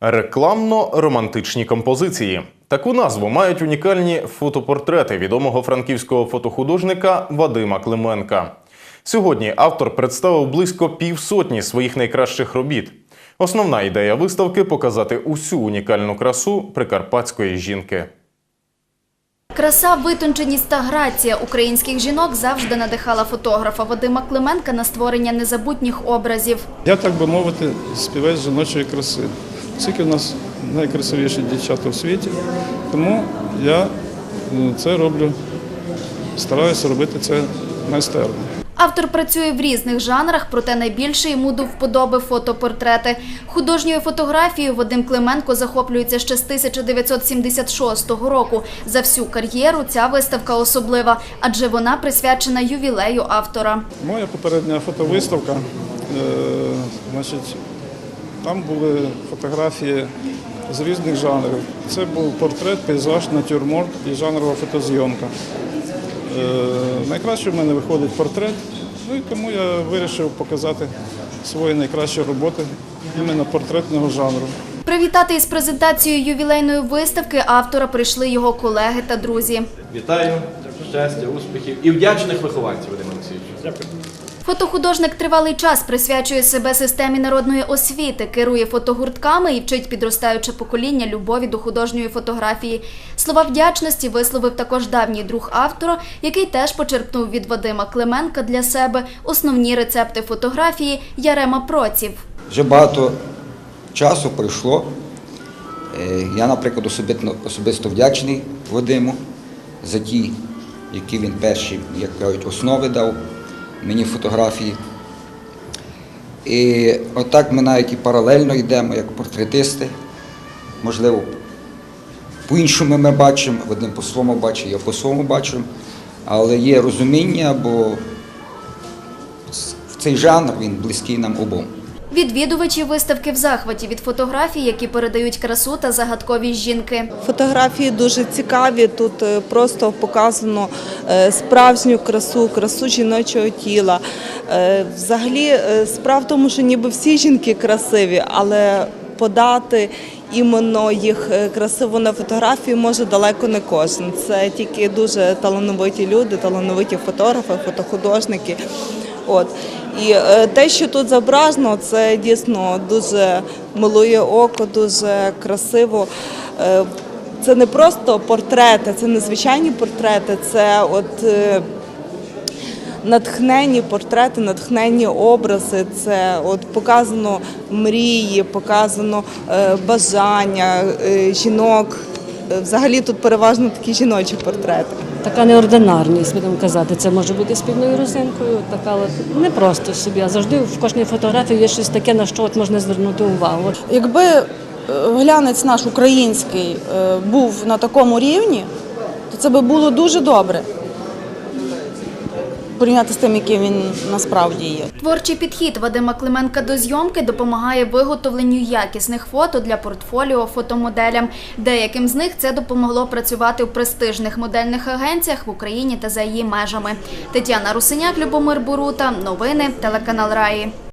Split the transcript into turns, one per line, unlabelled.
Рекламно-романтичні композиції. Таку назву мають унікальні фотопортрети відомого франківського фотохудожника Вадима Клименка. Сьогодні автор представив близько півсотні своїх найкращих робіт. Основна ідея виставки показати усю унікальну красу прикарпатської жінки.
Краса, витонченість та грація українських жінок завжди надихала фотографа Вадима Клименка на створення незабутніх образів.
Я, так би мовити, співець жіночої краси. Оскільки в нас найкрасивіші дівчата в світі, тому я ну, це роблю, стараюся робити це майстерно.
Автор працює в різних жанрах, проте найбільше йому до вподоби фотопортрети. Художньою фотографією Вадим Клименко захоплюється ще з 1976 року. За всю кар'єру ця виставка особлива, адже вона присвячена ювілею автора.
Моя попередня фотовиставка, е, значить, там були фотографії з різних жанрів. Це був портрет, пейзаж, натюрморт і жанрова фотозйомка. Е, найкраще в мене виходить портрет, ну і тому я вирішив показати свої найкращі роботи іменно портретного жанру.
Привітати із презентацією ювілейної виставки автора прийшли його колеги та друзі.
Вітаю, щастя, успіхів і вдячних вихованців, Вадим Олексійович. Дякую.
Фотохудожник тривалий час присвячує себе системі народної освіти, керує фотогуртками і вчить підростаюче покоління любові до художньої фотографії. Слова вдячності висловив також давній друг автора, який теж почерпнув від Вадима Клименка для себе основні рецепти фотографії Ярема Проців.
Вже багато часу пройшло. Е, Я, наприклад, особисто, особисто вдячний Вадиму за ті, які він перші, як кажуть, основи дав мені фотографії. І отак ми навіть і паралельно йдемо, як портретисти. Можливо, по-іншому ми бачимо, Вадим по-своєму бачить, я по-своєму бачу. Але є розуміння, бо цей жанр він близький нам обом.
Відвідувачі виставки в захваті від фотографій, які передають красу та загадковість жінки.
Фотографії дуже цікаві. Тут е, просто показано е, справжню красу, красу жіночого тіла. Е, Взагалі, справа в тому, що ніби всі жінки красиві, але подати іменно їх красиво на фотографії може далеко не кожен. Це тільки дуже талановиті люди, талановиті фотографи, фотохудожники. От і е, те, що тут зображено, це дійсно дуже милує око, дуже красиво. Е, це не просто портрети, це не звичайні портрети, це от. е, Натхненні портрети, натхненні образи. Це от показано мрії, показано бажання жінок. Взагалі тут переважно такі жіночі портрети.
Така неординарність, будемо казати. Це може бути спільною розинкою, така от не просто собі, а завжди в кожній фотографії є щось таке, на що от можна звернути увагу.
Якби е, глянець наш український е, був на такому рівні, то це би було дуже добре. Порівняти з тим, яким він насправді є.
Творчий підхід Вадима Клименка до зйомки допомагає виготовленню якісних фото для портфоліо фотомоделям. Деяким з них це допомогло працювати у престижних модельних агенціях в Україні та за її межами. Тетяна Русиняк, Любомир Бурута. Новини телеканал Раї.